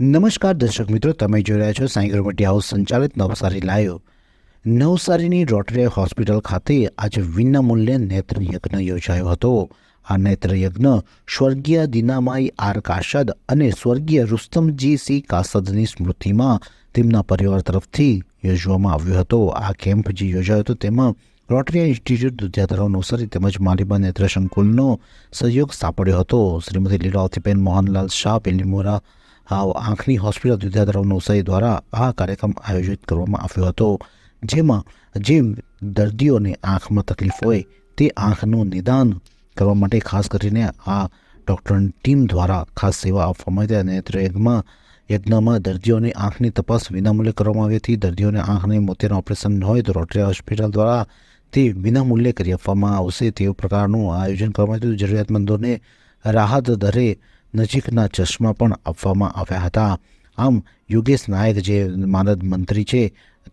નમસ્કાર દર્શક મિત્રો, તમે જોઈ રહ્યા છો સાંઈ ગ્રોમેટી હાઉસ સંચાલિત નવસારી લાઈવ નવસારીની રોટરી હોસ્પિટલ ખાતે આજે વિનામૂલ્યે નેત્ર યજ્ઞ યોજાયો હતો. આ નેત્ર યજ્ઞ સ્વર્ગીય દિનામાઈ આર કાશદ અને સ્વર્ગીય રુસ્તમજી સી કાસદની સ્મૃતિમાં તેમના પરિવાર તરફથી યોજવામાં આવ્યો હતો. આ કેમ્પ જે યોજાયો હતો તેમાં રોટરી ઇન્સ્ટિટ્યૂટ દુધિયાતરાવ નવસારી તેમજ માલિબા નેત્ર સંકુલનો સહયોગ સાંપડ્યો હતો. શ્રીમતી લીલાવતીબેન મોહનલાલ શાહ પેલીમોરા આ આંખની હોસ્પિટલ દુધિયાતરાવ નવસારી દ્વારા આ કાર્યક્રમ આયોજિત કરવામાં આવ્યો હતો, જેમાં જે દર્દીઓને આંખમાં તકલીફ હોય તે આંખનું નિદાન કરવા માટે ખાસ કરીને આ ડૉક્ટરની ટીમ દ્વારા ખાસ સેવા આપવામાં આવી હતી અને ત્રેગમાં યજ્ઞમાં દર્દીઓની આંખની તપાસ વિનામૂલ્યે કરવામાં આવી હતી. દર્દીઓને આંખની મોતિયાનું ઓપરેશન હોય તો રોટરી હોસ્પિટલ દ્વારા તે વિનામૂલ્યે કરી આપવામાં આવશે. તેવું પ્રકારનું આયોજન કરવામાં આવ્યું હતું. જરૂરિયાતમંદોને રાહત દરે નજીકના ચશ્મા પણ આપવામાં આવ્યા હતા. આમ, યોગેશ નાયક જે માનદ મંત્રી છે,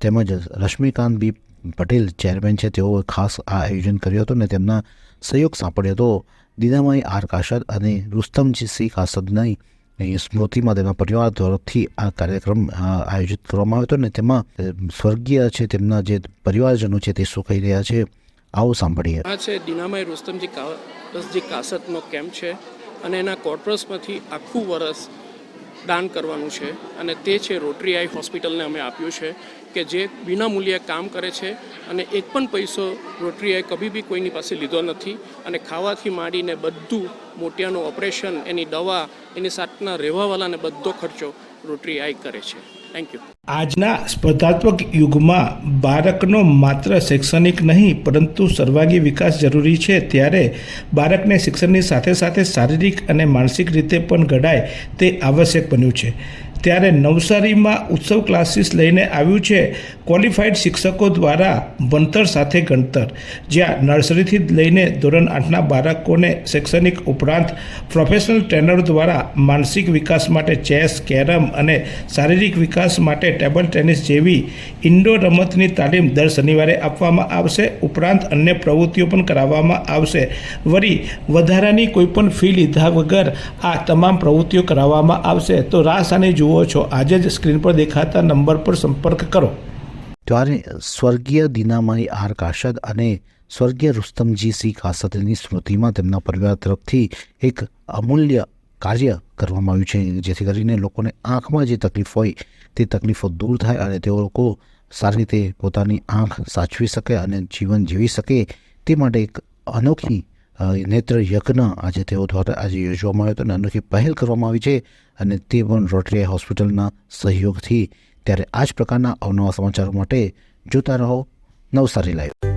તેમજ રશ્મિકાંત બી પટેલ ચેરમેન છે, તેઓ ખાસ આ આયોજન કર્યું હતું અને તેમના સહયોગ સાંપડ્યો હતો. દીનામાઈ આર કાશદ અને રુસ્તમજી સિંહ કાસદની સ્મૃતિમાં તેમના પરિવાર તરફથી આ કાર્યક્રમ આયોજિત કરવામાં આવ્યો હતો અને તેમાં સ્વર્ગીય છે, તેમના જે પરિવારજનો છે તે શું કહી રહ્યા છે, આવો સાંભળીએ. આ છે દીનામાઈ રુસ્તમજી કાસજી કેમ્પ છે. અને એના કોર્પસમાંથી આખું વરસ દાન કરવાનું છે. અને તે છે રોટરી આઈ હોસ્પિટલને અમે આપ્યું છે કે જે વિના મૂલ્યે કામ કરે છે અને એક પણ પૈસો રોટરી આઈ કભી બી કોઈની પાસે લીધો નથી અને ખાવાથી માંડીને બધું મોટિયાનું ઓપરેશન એની દવા, એની સાથના રહેવાવાળાને બધો ખર્ચો રોટરી આઈ કરે છે. થેન્ક યુ આજના સ્પર્ધાત્મક યુગમાં બાળકનો માત્ર શૈક્ષણિક નહીં, પરંતુ સર્વાંગી વિકાસ જરૂરી છે. ત્યારે બાળકને શિક્ષણની સાથે સાથે શારીરિક અને માનસિક રીતે પણ ઘડાય તે આવશ્યક બન્યું છે. ત્યારે નવસારીમાં ઉત્સવ ક્લાસીસ લઈને આવ્યું છે. ક્વોલિફાઈડ શિક્ષકો દ્વારા ભણતર સાથે ગણતર જ્યાં નર્સરીથી લઈને ધોરણ આઠના બાળકોને શૈક્ષણિક ઉપરાંત પ્રોફેશનલ ટ્રેનર દ્વારા માનસિક વિકાસ માટે ચેસ, કેરમ અને શારીરિક વિકાસ માટે ટેબલ ટેનિસ જેવી ઇન્ડોર રમતની તાલીમ દર શનિવારે આપવામાં આવશે. ઉપરાંત અન્ય પ્રવૃત્તિઓ પણ કરાવવામાં આવશે. વળી વધારાની કોઈપણ ફી લીધા વગર આ તમામ પ્રવૃત્તિઓ કરાવવામાં આવશે. તો રાસ અને જુઓ છો. આજે જ સ્ક્રીન પર દેખાતા નંબર પર સંપર્ક કરો. ત્યારે સ્વર્ગીય દીનામાઈ આર કાશદ અને સ્વર્ગીય રુસ્તમજી સિંહ કાસદની સ્મૃતિમાં તેમના પરિવાર તરફથી એક અમૂલ્ય કાર્ય કરવામાં આવ્યું છે, જેથી કરીને લોકોને આંખમાં જે તકલીફ હોય તે તકલીફો દૂર થાય અને તેઓ લોકો સારી રીતે પોતાની આંખ સાચવી શકે અને જીવન જીવી શકે તે માટે એક અનોખી નેત્ર યજ્ઞ આજે તેઓ દ્વારા આજે યોજવામાં આવ્યો હતો અને અનોખી પહેલ કરવામાં આવી છે અને તે પણ રોટરી હોસ્પિટલના સહયોગથી. ત્યારે આ જ પ્રકારના અવનવા સમાચારો માટે જોતા રહો નવસારી લાઈવ.